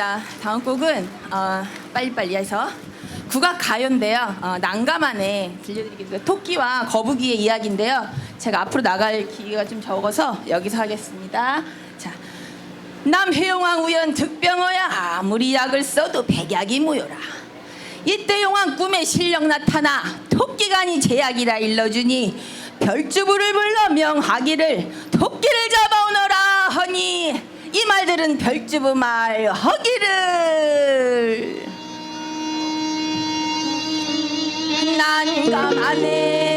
곡입니다. 다음 곡은 어, 빨리빨리 해서 국악 가요인데요. 어, 난감하네 들려드리겠습니다. 토끼와 거북이의 이야기인데요. 제가 앞으로 나갈 기회가 좀 적어서 여기서 하겠습니다. 자, 남해용왕 우연 득병어야 아무리 약을 써도 백약이 무효라. 이때 용왕 꿈에 실력 나타나 토끼간이 제약이라 일러주니 별주부를 불러 명하기를 토끼를 잡아오너라 허니 이 말들은 별주부 말 허기를. 난감 안에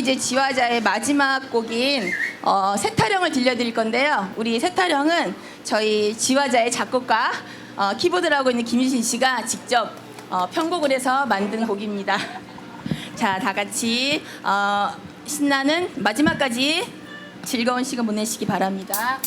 이제 지화자의 마지막 곡인 어, 세타령을 들려드릴 건데요. 우리 세타령은 저희 지화자의 작곡가 어, 키보드를 하고 있는 김유신 씨가 직접 어, 편곡을 해서 만든 곡입니다. 자, 다 같이 어, 신나는 마지막까지 즐거운 시간 보내시기 바랍니다.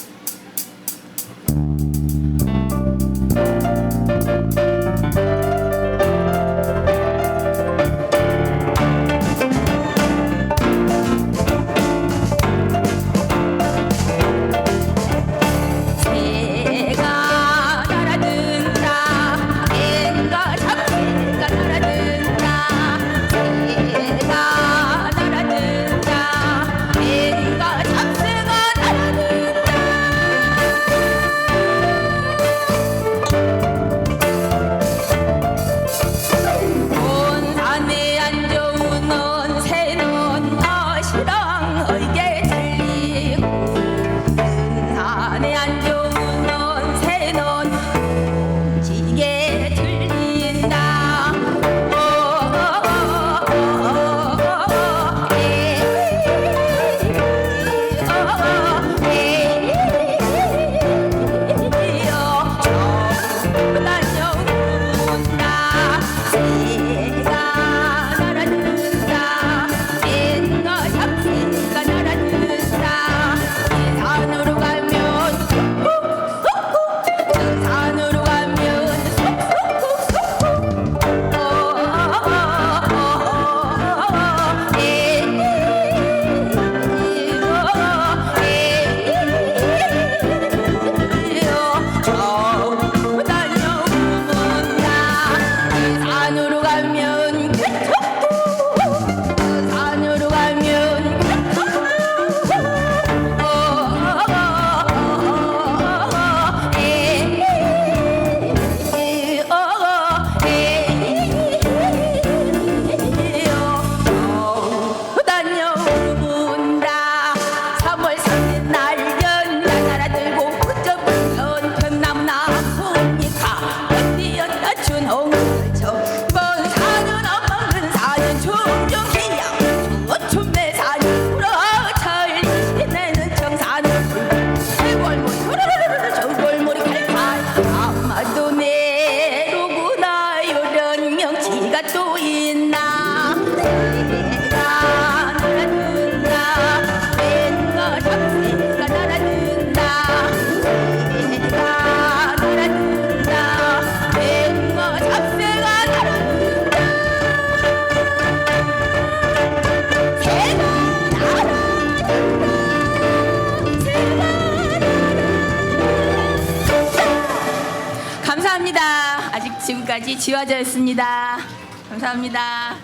지금까지 지화자였습니다. 감사합니다.